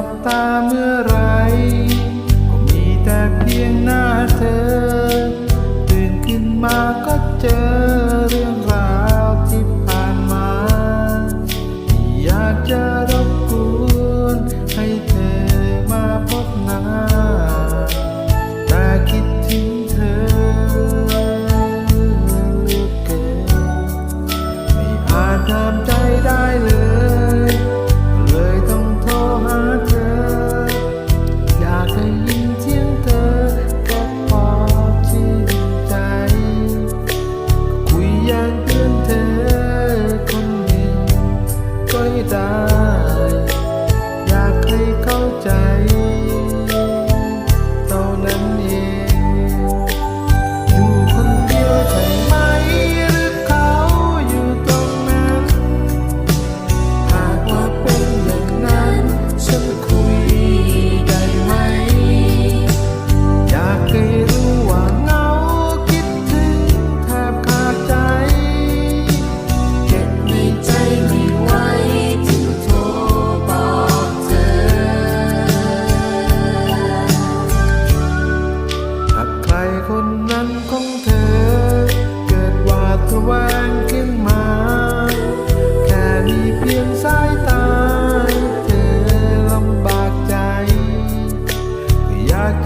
ลับตาเมื่อไร ก็มีแต่เพียงหน้าเธอ ตื่นขึ้นมาก็เจอเรื่องราวที่ผ่านมาที่อยากจะร ได้อยากให้เข้าใจ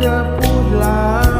จะพูดลา